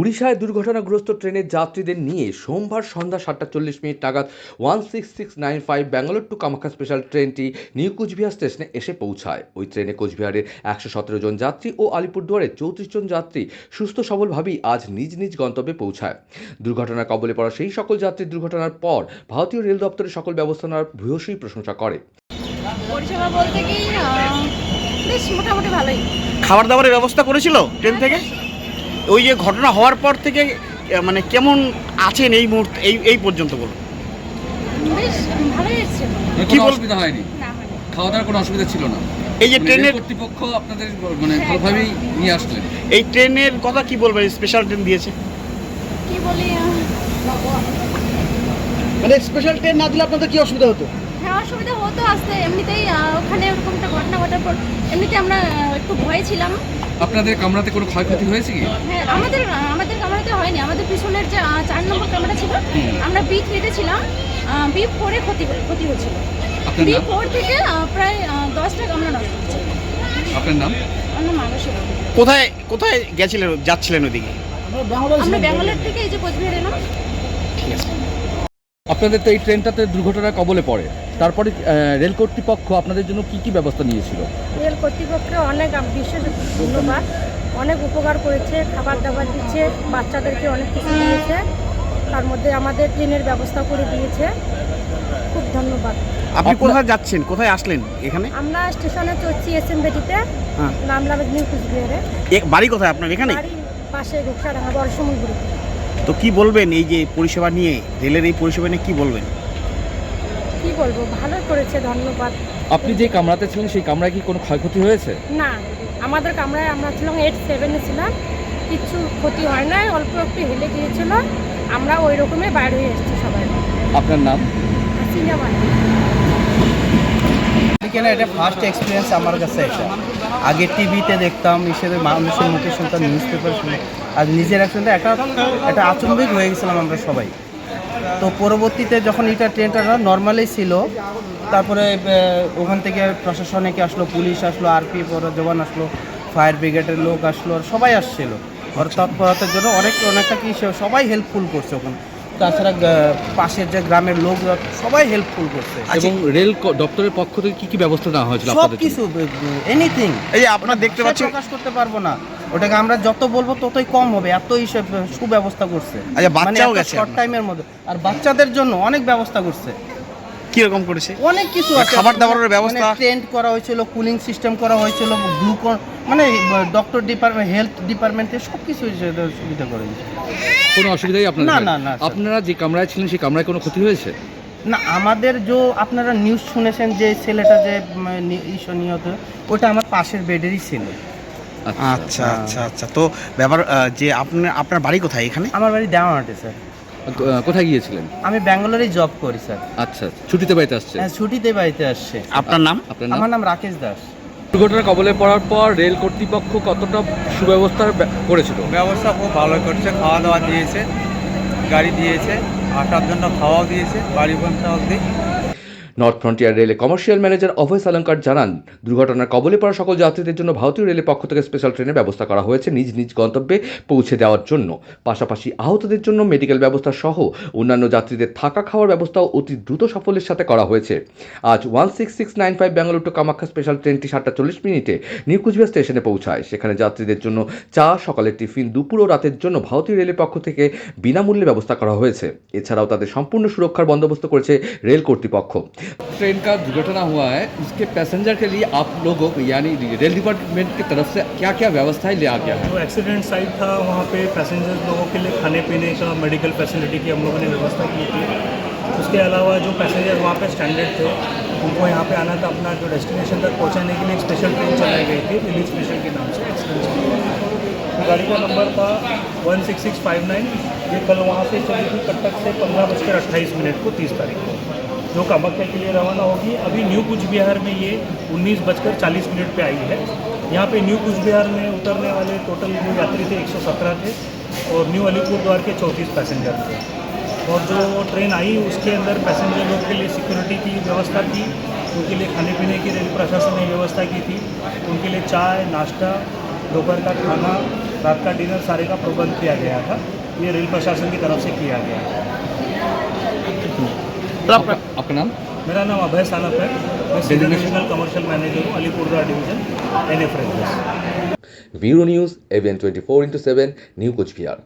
উড়িষ্যায় দুর্ঘটনাগ্রস্ত ট্রেনের যাত্রীদের নিয়ে সোমবার সন্ধ্যা সাতটা চল্লিশ মিনিট নাগাদ one six six nine five Bangalore to Kamakhya special ট্রেনটি নিউ কুচবিহার স্টেশনে এসে পৌঁছায়। ওই ট্রেনে কোচবিহারের একশো সতেরো জন যাত্রী ও আলিপুরদুয়ারের চৌত্রিশ জন যাত্রী সুস্থ সবলভাবেই আজ নিজ নিজ গন্তব্যে পৌঁছায়। দুর্ঘটনার কবলে পড়া সেই সকল যাত্রীর দুর্ঘটনার পর ভারতীয় রেল দপ্তরের সকল ব্যবস্থা নেওয়ার ভূয়সী প্রশংসা করে। পরিষেবা বলতে কি বেশ মোটামুটি ভালোই। খাবার দাবারের ব্যবস্থা করেছিল ট্রেন থেকে? ওই যে ঘটনা হওয়ার পর থেকে মানে কেমন আছেন এই মুহূর্তে এই এই পর্যন্ত বলুন। বেশ কি কি অসুবিধা হয়নি? খাওয়া দাওয়ার কোনো অসুবিধা ছিল না। এই যে মানে ট্রেনের কর্তৃপক্ষ আপনাদের মানে ভালোভাবেই নিয়ে আসলেন। এই ট্রেনের কথা কি বলবেন? স্পেশাল ট্রেন দিয়েছে। কি বলি মানে স্পেশাল ট্রেন না দিলে আপনাদের কি অসুবিধা হতো? হ্যাঁ অসুবিধা হতো আসতে এমনিতেই ওখানে ওরকম একটা ঘটনা ঘটার পর এমনিতে আমরা একটু ভয়ে ছিলাম। আপনাদের কামরাতে কোনো ক্ষয়ক্ষতি হয়েছে কি? হ্যাঁ আমাদের আমাদের ক্যামেরাতে হয়নি আমাদের পিছনের যে চার নম্বর ক্যামেরা ছিল আমরা বি থ্রিতে ছিলাম বি ফোরে ক্ষতি ক্ষতি হয়েছিল। বি ফোর থেকে প্রায় দশটা ক্যামেরা নষ্ট হচ্ছে আপনার নাম? অন্য মানুষের কোথায় কোথায় গেছিলেন যাচ্ছিলেন ওদিকে আমরা ব্যাঙ্গালোর থেকে এই যে কোচবিহার এলাম। ঠিক আছে। আপনাদের তো এই ট্রেনটাতে দুর্ঘটনার কবলে পড়ে। তারপরে রেল কর্তৃপক্ষ আপনাদের জন্য কি কি ব্যবস্থা নিয়েছিল? রেল কর্তৃপক্ষকে অনেক বিশেষ ধন্যবাদ। অনেক উপকার করেছে খাবার দাবার দিচ্ছে বাচ্চাদেরকে অনেক কিছু দিয়েছে। তার মধ্যে আমাদের ট্রেনের ব্যবস্থা করে দিয়েছে। খুব ধন্যবাদ। আপনি কোথায় যাচ্ছেন? কোথায় আসলেন এখানে? আমরা স্টেশনে চলছি এস এম বেটিতে। হ্যাঁ। নামলাম নিউ কুচবিহারে। বাড়ি কোথায় আপনার? এখানে পাশে রূপসাডাঙ্গা সমুদ্রতে তো কি বলবেন এই যে পরিষেবা নিয়ে রেলের এই পরিষেবা নিয়ে কি বলবেন? কি বলব? ভালো করেছে ধন্যবাদ। আপনি যে কামরাতে ছিলেন সেই কামরায় কি কোনো ক্ষয়ক্ষতি হয়েছে? না আমাদের কামরায় আমরা ছিলাম এইট সেভেনে ছিলাম। কিচ্ছু ক্ষতি হয় নাই অল্প একটু হেলে গিয়েছিল। আমরা ওই রকমে বাইরে হয়ে এসেছি সবাই। আপনার নাম? সিনেমা। কেন এটা ফার্স্ট এক্সপিরিয়েন্স আমার কাছে এটা। আগে টিভিতে দেখতাম হিসেবে মানুষের মুখে শুনতাম নিউজ পেপার শুনে আর নিজের অ্যাক্সিডেন্টে একটা একটা আচম্বিক হয়ে গেছিলাম আমরা সবাই। তো পরবর্তীতে যখন এটা ট্রেনটা নর্মালি ছিল, তারপরে ওখান থেকে প্রশাসনিক আসলো, পুলিশ আসলো আরপি জওয়ান আসলো ফায়ার ব্রিগেডের লোক আসলো, আর সবাই আসছিল। ওর তৎপরতার জন্য অনেক, অনেকটা কি সবাই হেল্পফুল করছে ওখানে। তাছাড়া পাশের যে গ্রামের লোক সবাই হেল্পফুল করছে। এবং রেল দপ্তরের পক্ষ থেকে কি কি ব্যবস্থা নেওয়া হয়েছিল সব কিছু এনিথিং এই যে আপনারা দেখতে পাচ্ছেন প্রকাশ করতে পারব না। ওটাকে আমরা যত বলব ততই কম হবে। এতই সে সুব্যবস্থা করছে। আচ্ছা, বাচ্চাও গেছে শর্ট টাইমের মধ্যে। আর বাচ্চাদের জন্য অনেক ব্যবস্থা করছে। কীরকম করেছে? অনেক কিছু আছে। খাবার দাবারের ব্যবস্থা? ট্রেন্ড করা হয়েছিল কুলিং সিস্টেম করা হয়েছিল গ্লুকন মানে ডক্টর ডিপার্টমেন্ট হেলথ ডিপার্টমেন্টে সব কিছু সুবিধা করে দিয়েছে। কোনো অসুবিধাই আপনাদের না, না, না, আপনারা যে কামরায় ছিলেন সেই কামরায় কোনো ক্ষতি হয়েছে? না আমাদের যে আপনারা নিউজ শুনেছেন যে ছেলেটা যে ইস্য নিহত ওটা আমার পাশের বেডেরই ছিল। আচ্ছা। আচ্ছা আচ্ছা তো ব্যাপার যে আপনার আপনার বাড়ি কোথায় এখানে? আমার বাড়ি দেওয়ানাটে স্যার। কোথায় গিয়েছিলেন? আমি ব্যাঙ্গালোরে জব করি স্যার আচ্ছা ছুটিতে বাড়িতে আসছে হ্যাঁ ছুটিতে বাড়িতে আসছে। আপনার নাম? আপনার নাম? আমার নাম রাকেশ দাস। দুর্ঘটনার কবলে পড়ার পর রেল কর্তৃপক্ষ কতটা সুব্যবস্থা করেছিল? ব্যবস্থা খুব ভালো করছে খাওয়া দাওয়া দিয়েছে গাড়ি দিয়েছে আসার জন্য খাওয়াও দিয়েছে বাড়ি পৌঁছা অবধি। নর্থ ফ্রন্টিয়ার রেলে কমার্শিয়াল ম্যানেজার অভয় সালঙ্কার জানান, দুর্ঘটনার কবলে পড়া সকল যাত্রীদের জন্য ভারতীয় রেলের পক্ষ থেকে স্পেশাল ট্রেনের ব্যবস্থা করা হয়েছে নিজ নিজ গন্তব্যে পৌঁছে দেওয়ার জন্য। পাশাপাশি আহতদের জন্য মেডিকেল ব্যবস্থা সহ অন্যান্য যাত্রীদের থাকা খাওয়ার ব্যবস্থাও অতি দ্রুত সাফল্যের সাথে করা হয়েছে। আজ one six six nine five Bangalore to Kamakhya special ট্রেনটি সাতটা চল্লিশ মিনিটে নিউ কুচবিহার স্টেশনে পৌঁছায়। সেখানে যাত্রীদের জন্য চা, সকালের টিফিন, দুপুর ও রাতের জন্য ভারতীয় রেলের পক্ষ থেকে বিনামূল্যে ব্যবস্থা করা হয়েছে। এছাড়াও তাদের সম্পূর্ণ সুরক্ষার বন্দোবস্ত করেছে রেল কর্তৃপক্ষ। ट्रेन का दुर्घटना हुआ है। उसके पैसेंजर के लिए आप लोगों को, यानी रेल डिपार्टमेंट की तरफ़ से क्या क्या व्यवस्थाएँ लिया गया है? जो एक्सीडेंट साइट था, वहाँ पे पैसेंजर लोगों के लिए खाने पीने का मेडिकल फैसिलिटी की हम लोगों ने व्यवस्था की थी। उसके अलावा जो पैसेंजर वहाँ पे स्टैंडर्ड थे, उनको यहाँ पे आना था अपना जो डेस्टिनेशन तक पहुँचाने के लिए एक स्पेशल ट्रेन चलाई गई थी दिल्ली स्पेशल के नाम से एक्सीडेंट गाड़ी का नंबर था one six six five nine. ये कल वहाँ से चली थी कटक से पंद्रह बजकर अट्ठाईस मिनट को तीस तारीख को। जो कामाख्या के लिए रवाना होगी। अभी न्यू कुच बिहार में ये उन्नीस बजकर चालीस मिनट पे आई है। यहाँ पे न्यू कुच बिहार में उतरने वाले टोटल जो यात्री थे 117 थे और न्यू अलीपुर द्वार के चौंतीस पैसेंजर थे। और जो ट्रेन आई, उसके अंदर पैसेंजर लोग के लिए सिक्योरिटी की व्यवस्था की, उनके लिए खाने पीने की रेल प्रशासन ने व्यवस्था की थी। उनके लिए चाय, नाश्ता, दोपहर का खाना, रात का डिनर सारे का प्रबंध किया गया था। ये रेल प्रशासन की तरफ़ से किया गया आपका, नाम? मेरा नाम अभय सानप है। मैं सीनियर कमर्शियल मैनेजर हूँ Alipur division N F bureau news avian twenty four into seven New Cooch Behar